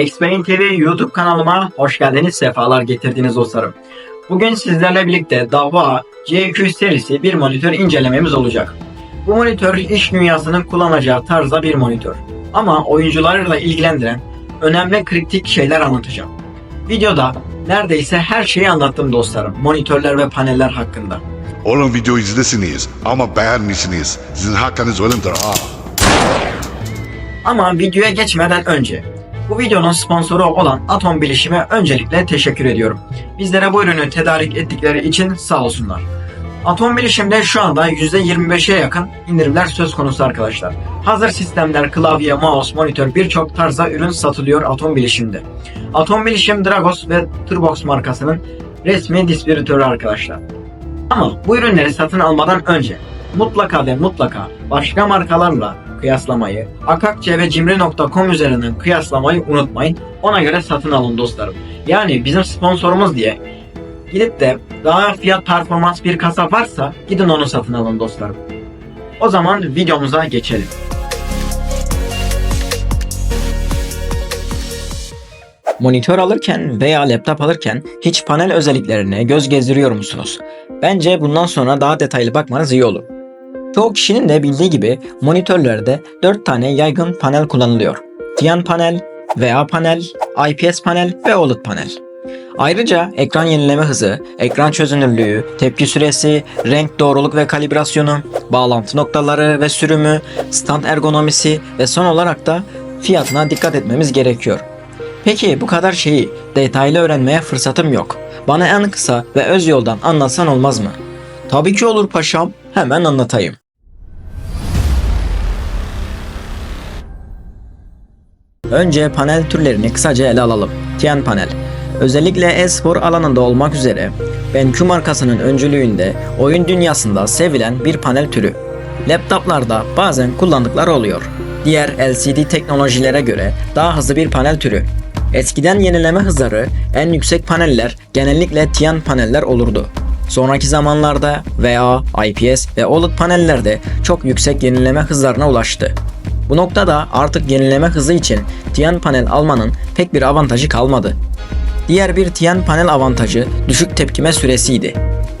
Xplain TV YouTube kanalıma hoş geldiniz, sefalar getirdiniz dostlarım. Bugün sizlerle birlikte Dava C200 serisi bir monitör incelememiz olacak. Bu monitör iş dünyasının kullanacağı tarzda bir monitör. Ama oyuncularla ilgilendiren önemli kritik şeyler anlatacağım. Videoda neredeyse her şeyi anlattım dostlarım. Monitörler ve paneller hakkında. Oğlum video izlesiniz ama beğenmişsiniz. Sizin hakkınız ölümdür ha. Ama videoya geçmeden önce bu videonun sponsoru olan Atom Bilişim'e öncelikle teşekkür ediyorum. Bizlere bu ürünü tedarik ettikleri için sağ olsunlar. Atom Bilişim'de şu anda %25'e yakın indirimler söz konusu arkadaşlar. Hazır sistemler, klavye, mouse, monitör birçok tarzda ürün satılıyor Atom Bilişim'de. Atom Bilişim Dragos ve Turbox markasının resmi distribütörü arkadaşlar. Ama bu ürünleri satın almadan önce mutlaka ve mutlaka başka markalarla kıyaslamayı, akakçe ve cimri.com üzerinden kıyaslamayı unutmayın. Ona göre satın alın dostlarım. Yani bizim sponsorumuz diye gidip de daha fiyat performans bir kasa varsa gidin onu satın alın dostlarım. O zaman videomuza geçelim. Monitör alırken veya laptop alırken hiç panel özelliklerine göz gezdiriyor musunuz? Bence bundan sonra daha detaylı bakmanız iyi olur. Çoğu kişinin de bildiği gibi monitörlerde 4 tane yaygın panel kullanılıyor. Tian panel, VA panel, IPS panel ve OLED panel. Ayrıca ekran yenileme hızı, ekran çözünürlüğü, tepki süresi, renk doğruluk ve kalibrasyonu, bağlantı noktaları ve sürümü, stand ergonomisi ve son olarak da fiyatına dikkat etmemiz gerekiyor. Peki bu kadar şeyi detaylı öğrenmeye fırsatım yok. Bana en kısa ve öz yoldan anlatsan olmaz mı? Tabii ki olur paşam. Hemen anlatayım. Önce panel türlerini kısaca ele alalım. Tian panel. Özellikle e-spor alanında olmak üzere BenQ markasının öncülüğünde oyun dünyasında sevilen bir panel türü. Laptoplarda bazen kullandıkları oluyor. Diğer LCD teknolojilere göre daha hızlı bir panel türü. Eskiden yenileme hızları en yüksek paneller genellikle Tian paneller olurdu. Sonraki zamanlarda VA, IPS ve OLED paneller de çok yüksek yenileme hızlarına ulaştı. Bu noktada artık yenileme hızı için Tian panel almanın pek bir avantajı kalmadı. Diğer bir Tian panel avantajı düşük tepkime süresiydi.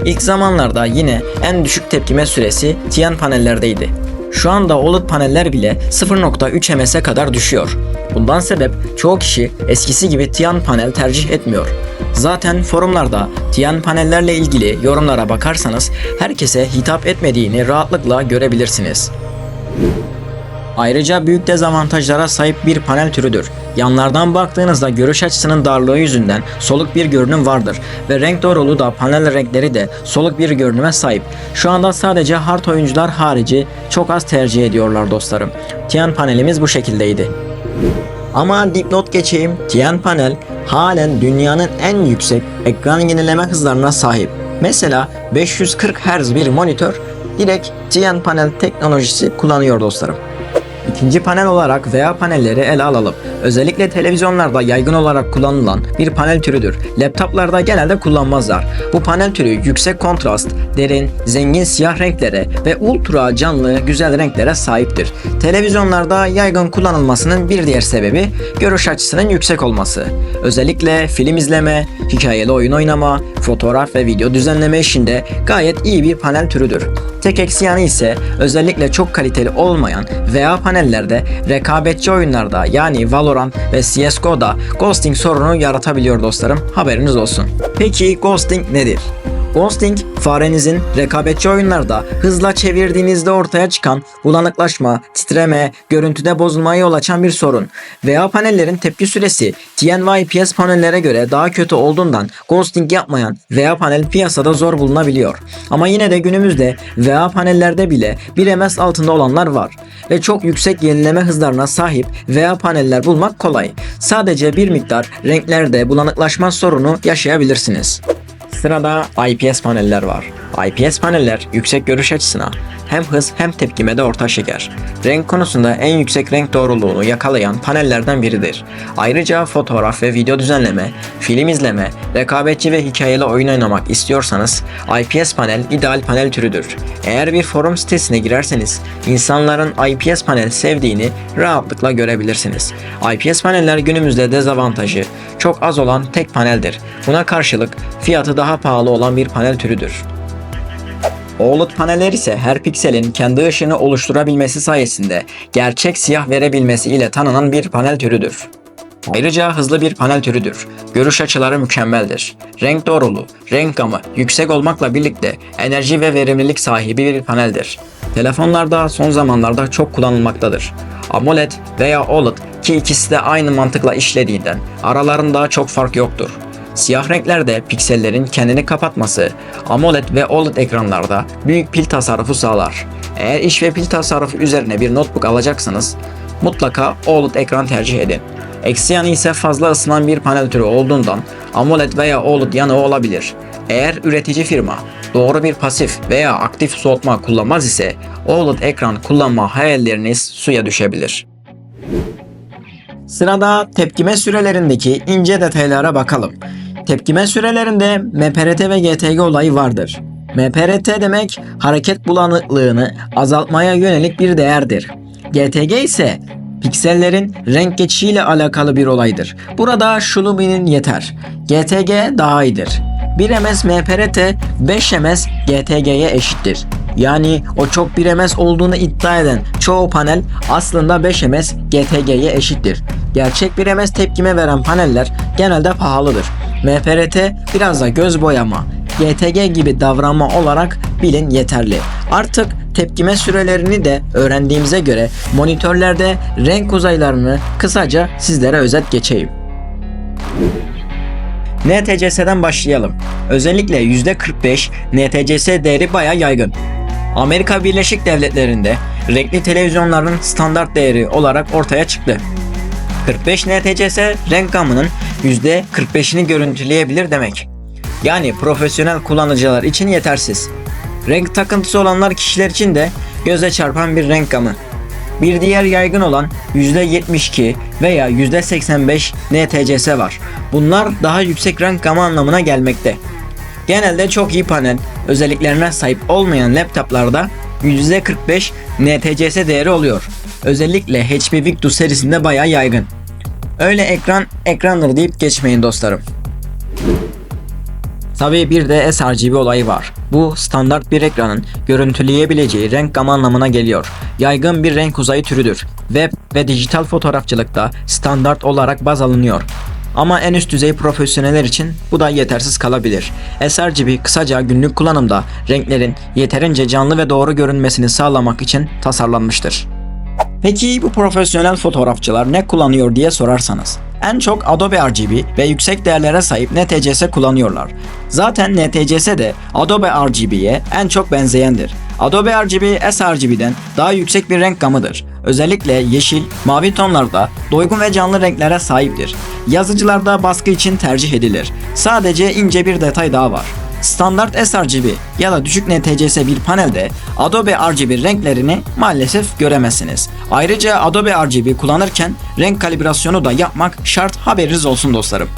İlk zamanlarda yine en düşük tepkime süresi Tian panellerdeydi. Şu anda OLED paneller bile 0.3 MS'e kadar düşüyor. Bundan sebep çoğu kişi eskisi gibi Tian panel tercih etmiyor. Zaten forumlarda Tian panellerle ilgili yorumlara bakarsanız herkese hitap etmediğini rahatlıkla görebilirsiniz. Ayrıca büyük dezavantajlara sahip bir panel türüdür. Yanlardan baktığınızda görüş açısının darlığı yüzünden soluk bir görünüm vardır ve renk doğruluğu da panel renkleri de soluk bir görünüme sahip. Şu anda sadece hard oyuncular harici çok az tercih ediyorlar dostlarım. Tian panelimiz bu şekildeydi. Ama dipnot geçeyim. Tian panel halen dünyanın en yüksek ekran yenileme hızlarına sahip. Mesela 540 Hz bir monitör direkt Tian panel teknolojisi kullanıyor dostlarım. İkinci panel olarak VA panelleri ele alalım. Özellikle televizyonlarda yaygın olarak kullanılan bir panel türüdür. Laptoplarda genelde kullanmazlar. Bu panel türü yüksek kontrast, derin, zengin siyah renklere ve ultra canlı güzel renklere sahiptir. Televizyonlarda yaygın kullanılmasının bir diğer sebebi görüş açısının yüksek olması. Özellikle film izleme, hikayeli oyun oynama, fotoğraf ve video düzenleme işinde gayet iyi bir panel türüdür. Tek eksi yanı ise özellikle çok kaliteli olmayan VA panellerde rekabetçi oyunlarda yani Valorant ve CSGO'da ghosting sorunu yaratabiliyor dostlarım. Haberiniz olsun. Peki ghosting nedir? Ghosting, farenizin rekabetçi oyunlarda hızla çevirdiğinizde ortaya çıkan bulanıklaşma, titreme, görüntüde bozulmaya yol açan bir sorun. VA panellerin tepki süresi TN ve IPS panellere göre daha kötü olduğundan ghosting yapmayan VA panel piyasada zor bulunabiliyor. Ama yine de günümüzde VA panellerde bile 1 ms altında olanlar var ve çok yüksek yenileme hızlarına sahip VA paneller bulmak kolay. Sadece bir miktar renklerde bulanıklaşma sorunu yaşayabilirsiniz. Sırada IPS paneller var. IPS paneller yüksek görüş açısına hem hız hem tepkimede orta şeker. Renk konusunda en yüksek renk doğruluğunu yakalayan panellerden biridir. Ayrıca fotoğraf ve video düzenleme, film izleme, rekabetçi ve hikayeli oyun oynamak istiyorsanız IPS panel ideal panel türüdür. Eğer bir forum sitesine girerseniz insanların IPS panel sevdiğini rahatlıkla görebilirsiniz. IPS paneller günümüzde dezavantajı çok az olan tek paneldir. Buna karşılık fiyatı daha pahalı olan bir panel türüdür. OLED paneller ise her pikselin kendi ışını oluşturabilmesi sayesinde gerçek siyah verebilmesi ile tanınan bir panel türüdür. Ayrıca hızlı bir panel türüdür. Görüş açıları mükemmeldir. Renk doğruluğu, renk gamı yüksek olmakla birlikte enerji ve verimlilik sahibi bir paneldir. Telefonlarda son zamanlarda çok kullanılmaktadır. AMOLED veya OLED ki ikisi de aynı mantıkla işlediğinden aralarında çok fark yoktur. Siyah renklerde piksellerin kendini kapatması AMOLED ve OLED ekranlarda büyük pil tasarrufu sağlar. Eğer iş ve pil tasarrufu üzerine bir notebook alacaksanız mutlaka OLED ekran tercih edin. Eksi yanı ise fazla ısınan bir panel türü olduğundan AMOLED veya OLED yanığı olabilir. Eğer üretici firma doğru bir pasif veya aktif soğutma kullanmaz ise OLED ekran kullanma hayalleriniz suya düşebilir. Sırada tepkime sürelerindeki ince detaylara bakalım. Tepkime sürelerinde MPRT ve GTG olayı vardır. MPRT demek hareket bulanıklığını azaltmaya yönelik bir değerdir. GTG ise piksellerin renk geçişiyle alakalı bir olaydır. Burada şunu bilin yeter. GTG daha iyidir. 1 ms MPRT 5 ms GTG'ye eşittir. Yani o çok 1 ms olduğunu iddia eden çoğu panel aslında 5 ms GTG'ye eşittir. Gerçek 1 ms tepkime veren paneller genelde pahalıdır. MPRT biraz da göz boyama, GTG gibi davranma olarak bilin yeterli. Artık tepkime sürelerini de öğrendiğimize göre monitörlerde renk uzaylarını kısaca sizlere özet geçeyim. NTCS'den başlayalım. Özellikle %45 NTCS değeri baya yaygın. Amerika Birleşik Devletleri'nde renkli televizyonların standart değeri olarak ortaya çıktı. 45 NTCS renk gamının %45'ini görüntüleyebilir demek. Yani profesyonel kullanıcılar için yetersiz. Renk takıntısı olanlar kişiler için de göze çarpan bir renk gamı. Bir diğer yaygın olan %72 veya %85 NTCS var. Bunlar daha yüksek renk gamı anlamına gelmekte. Genelde çok iyi panel özelliklerine sahip olmayan laptoplarda %45 NTCS değeri oluyor. Özellikle HP Victus serisinde bayağı yaygın. Öyle ekran ekrandır deyip geçmeyin dostlarım. Tabii bir de sRGB olayı var. Bu standart bir ekranın görüntüleyebileceği renk gamı anlamına geliyor. Yaygın bir renk uzayı türüdür. Web ve dijital fotoğrafçılıkta standart olarak baz alınıyor. Ama en üst düzey profesyoneller için bu da yetersiz kalabilir. sRGB kısaca günlük kullanımda renklerin yeterince canlı ve doğru görünmesini sağlamak için tasarlanmıştır. Peki bu profesyonel fotoğrafçılar ne kullanıyor diye sorarsanız. En çok Adobe RGB ve yüksek değerlere sahip NTCS kullanıyorlar. Zaten NTCS de Adobe RGB'ye en çok benzeyendir. Adobe RGB sRGB'den daha yüksek bir renk gamıdır. Özellikle yeşil, mavi tonlarda doygun ve canlı renklere sahiptir. Yazıcılarda baskı için tercih edilir. Sadece ince bir detay daha var. Standart sRGB ya da düşük NTCS bir panelde Adobe RGB renklerini maalesef göremezsiniz. Ayrıca Adobe RGB kullanırken renk kalibrasyonu da yapmak şart haberiniz olsun dostlarım.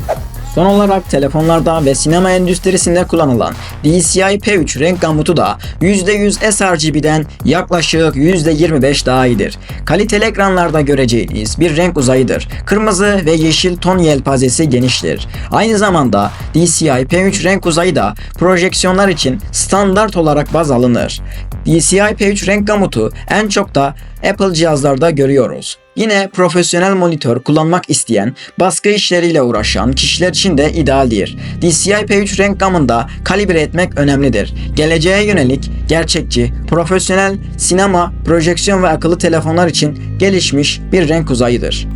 Son olarak telefonlarda ve sinema endüstrisinde kullanılan DCI P3 renk gamutu da %100 sRGB'den yaklaşık %25 daha iyidir. Kaliteli ekranlarda göreceğiniz bir renk uzayıdır. Kırmızı ve yeşil ton yelpazesi geniştir. Aynı zamanda DCI P3 renk uzayı da projeksiyonlar için standart olarak baz alınır. DCI P3 renk gamutu en çok da Apple cihazlarda görüyoruz. Yine profesyonel monitör kullanmak isteyen, baskı işleriyle uğraşan kişiler için de idealdir. DCI P3 renk gamında kalibre etmek önemlidir. Geleceğe yönelik, gerçekçi, profesyonel sinema, projeksiyon ve akıllı telefonlar için gelişmiş bir renk uzayıdır.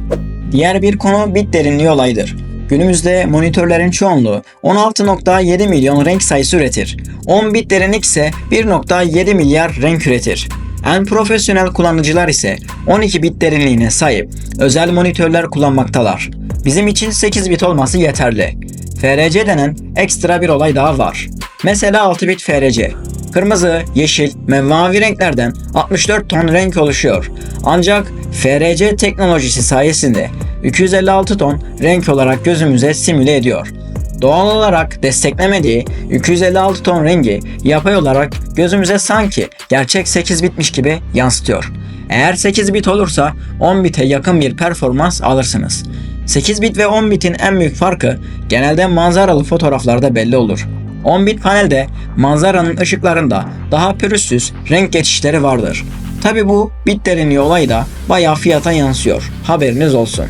Diğer bir konu bit derinliği olayıdır. Günümüzde monitörlerin çoğunluğu 16.7 milyon renk sayısı üretir. 10 bit derinlik ise 1.7 milyar renk üretir. En profesyonel kullanıcılar ise 12 bit derinliğine sahip özel monitörler kullanmaktalar. Bizim için 8 bit olması yeterli. FRC denen ekstra bir olay daha var. Mesela 6 bit FRC. Kırmızı, yeşil ve mavi renklerden 64 ton renk oluşuyor. Ancak FRC teknolojisi sayesinde 256 ton renk olarak gözümüze simüle ediyor. Doğal olarak desteklemediği 256 ton rengi yapay olarak gözümüze sanki gerçek 8 bitmiş gibi yansıtıyor. Eğer 8 bit olursa 10 bite yakın bir performans alırsınız. 8 bit ve 10 bitin en büyük farkı genelde manzaralı fotoğraflarda belli olur. 10 bit panelde manzaranın ışıklarında daha pürüzsüz renk geçişleri vardır. Tabi bu bit derinliği olayı da bayağı fiyata yansıyor. Haberiniz olsun.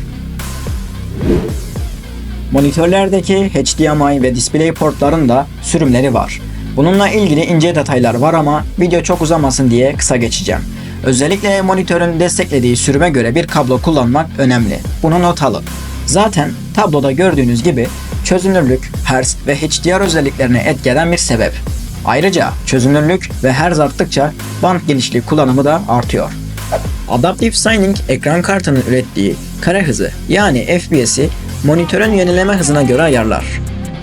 Monitörlerdeki HDMI ve display portların da sürümleri var. Bununla ilgili ince detaylar var ama video çok uzamasın diye kısa geçeceğim. Özellikle monitörün desteklediği sürüme göre bir kablo kullanmak önemli. Bunu not alın. Zaten tabloda gördüğünüz gibi çözünürlük, hertz ve HDR özelliklerini etkileyen bir sebep. Ayrıca çözünürlük ve hertz arttıkça band genişliği kullanımı da artıyor. Adaptive Signing ekran kartının ürettiği kare hızı yani FPS'i monitörün yenileme hızına göre ayarlar.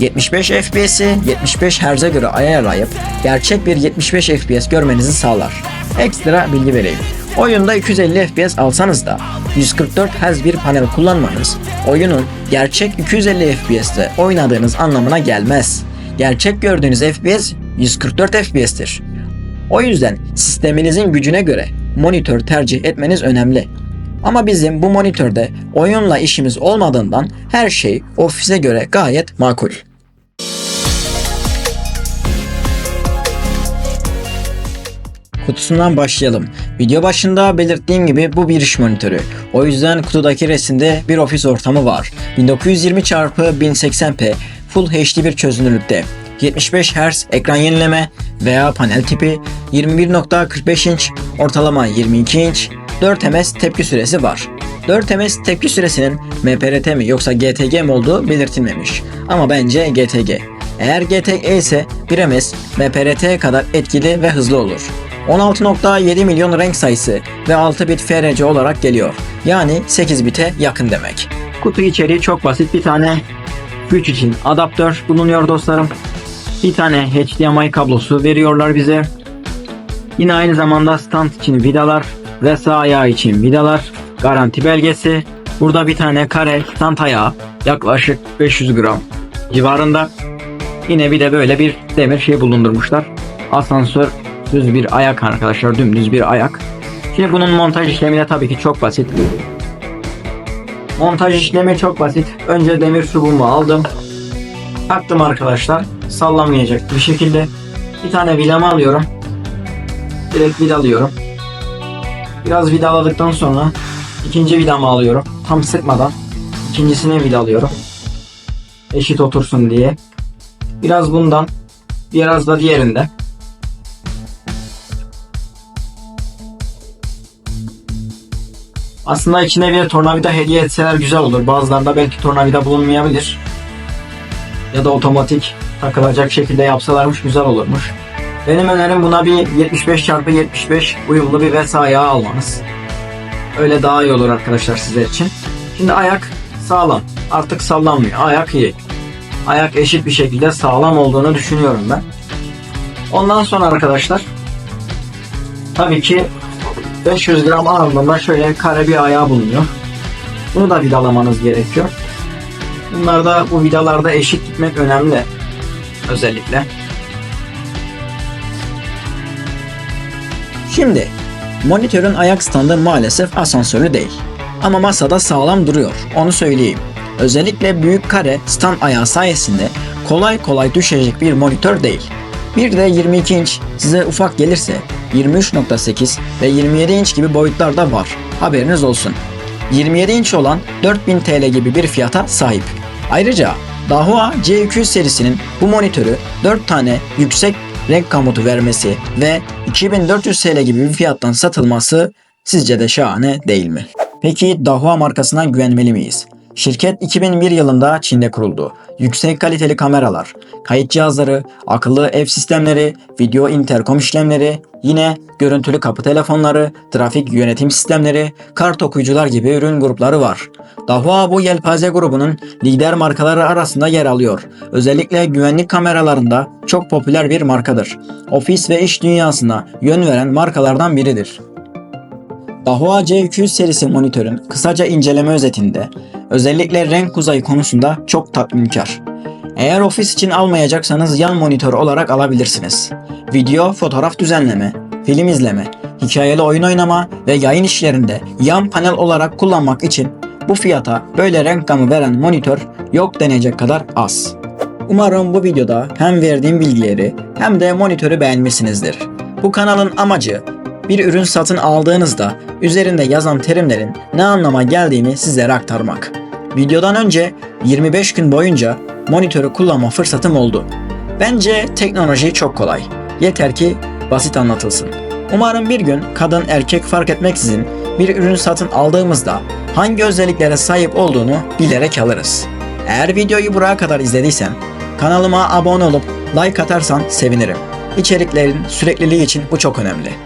75 FPS'i 75 Hz'e göre ayarlayıp gerçek bir 75 FPS görmenizi sağlar. Ekstra bilgi vereyim. Oyunda 250 FPS alsanız da 144 Hz bir panel kullanmanız oyunun gerçek 250 FPS'te oynadığınız anlamına gelmez. Gerçek gördüğünüz FPS 144 FPS'tir. O yüzden sisteminizin gücüne göre monitör tercih etmeniz önemli. Ama bizim bu monitörde oyunla işimiz olmadığından her şey ofise göre gayet makul. Kutusundan başlayalım. Video başında belirttiğim gibi bu bir iş monitörü. O yüzden kutudaki resimde bir ofis ortamı var. 1920 x 1080p Full HD bir çözünürlükte. 75 Hz ekran yenileme veya panel tipi, 21.45 inç, ortalama 22 inç, 4 ms tepki süresi var. 4 ms tepki süresinin MPRT mi yoksa GTG mi olduğu belirtilmemiş. Ama bence GTG. Eğer GTG ise 1 ms MPRT kadar etkili ve hızlı olur. 16.7 milyon renk sayısı ve 6 bit FRC olarak geliyor. Yani 8 bite yakın demek. Kutu içeriği çok basit. Bir tane güç için adaptör bulunuyor dostlarım. Bir tane HDMI kablosu veriyorlar bize. Yine aynı zamanda stand için vidalar ve sağ ayağı için vidalar, garanti belgesi. Burada bir tane kare stand ayağı yaklaşık 500 gram civarında. Yine bir de böyle bir demir şey bulundurmuşlar. Asansör düz bir ayak arkadaşlar dümdüz bir ayak. Şimdi bunun montaj işlemi de tabii ki çok basit. Montaj işlemi çok basit. Önce demir çubuğumu aldım. Taktım arkadaşlar. Sallamayacak bir şekilde. Bir tane vidamı alıyorum. Direkt vidalıyorum. Biraz vidaladıktan sonra ikinci vidamı alıyorum. Tam sıkmadan ikincisini vidalıyorum. Eşit otursun diye. Biraz bundan, biraz da diğerinde. Aslında içine bir tornavida hediye etseler güzel olur. Bazılarında belki tornavida bulunmayabilir. Ya da otomatik takılacak şekilde yapsalarmış güzel olurmuş. Benim önerim buna bir 75x75 uyumlu bir VES ayağı almanız. Öyle daha iyi olur arkadaşlar sizler için. Şimdi ayak sağlam. Artık sallanmıyor. Ayak iyi. Ayak eşit bir şekilde sağlam olduğunu düşünüyorum ben. Ondan sonra arkadaşlar tabii ki 500 gram ağırlığında şöyle kare bir ayağı bulunuyor. Bunu da vidalamanız gerekiyor. Bunlarda bu vidalarda eşit gitmek önemli. Özellikle. Şimdi monitörün ayak standı maalesef asansörlü değil. Ama masada sağlam duruyor. Onu söyleyeyim. Özellikle büyük kare stand ayağı sayesinde kolay kolay düşecek bir monitör değil. Bir de 22 inç size ufak gelirse 23.8 ve 27 inç gibi boyutlar da var. Haberiniz olsun. 27 inç olan 4000 TL gibi bir fiyata sahip. Ayrıca Dahua C200 serisinin bu monitörü 4 tane yüksek renk kamutu vermesi ve 2400 TL gibi bir fiyattan satılması sizce de şahane değil mi? Peki Dahua markasına güvenmeli miyiz? Şirket 2001 yılında Çin'de kuruldu. Yüksek kaliteli kameralar, kayıt cihazları, akıllı ev sistemleri, video interkom işlemleri, yine görüntülü kapı telefonları, trafik yönetim sistemleri, kart okuyucular gibi ürün grupları var. Dahua bu yelpaze grubunun lider markaları arasında yer alıyor. Özellikle güvenlik kameralarında çok popüler bir markadır. Ofis ve iş dünyasına yön veren markalardan biridir. Dahua C200 serisi monitörün kısaca inceleme özetinde özellikle renk kuzayı konusunda çok tatminkar. Eğer ofis için almayacaksanız yan monitör olarak alabilirsiniz. Video, fotoğraf düzenleme, film izleme, hikayeli oyun oynama ve yayın işlerinde yan panel olarak kullanmak için bu fiyata böyle renk gamı veren monitör yok denecek kadar az. Umarım bu videoda hem verdiğim bilgileri hem de monitörü beğenmişsinizdir. Bu kanalın amacı bir ürün satın aldığınızda üzerinde yazan terimlerin ne anlama geldiğini sizlere aktarmak. Videodan önce 25 gün boyunca monitörü kullanma fırsatım oldu. Bence teknoloji çok kolay. Yeter ki basit anlatılsın. Umarım bir gün kadın erkek fark etmeksizin bir ürün satın aldığımızda hangi özelliklere sahip olduğunu bilerek alırız. Eğer videoyu buraya kadar izlediysen kanalıma abone olup like atarsan sevinirim. İçeriklerin sürekliliği için bu çok önemli.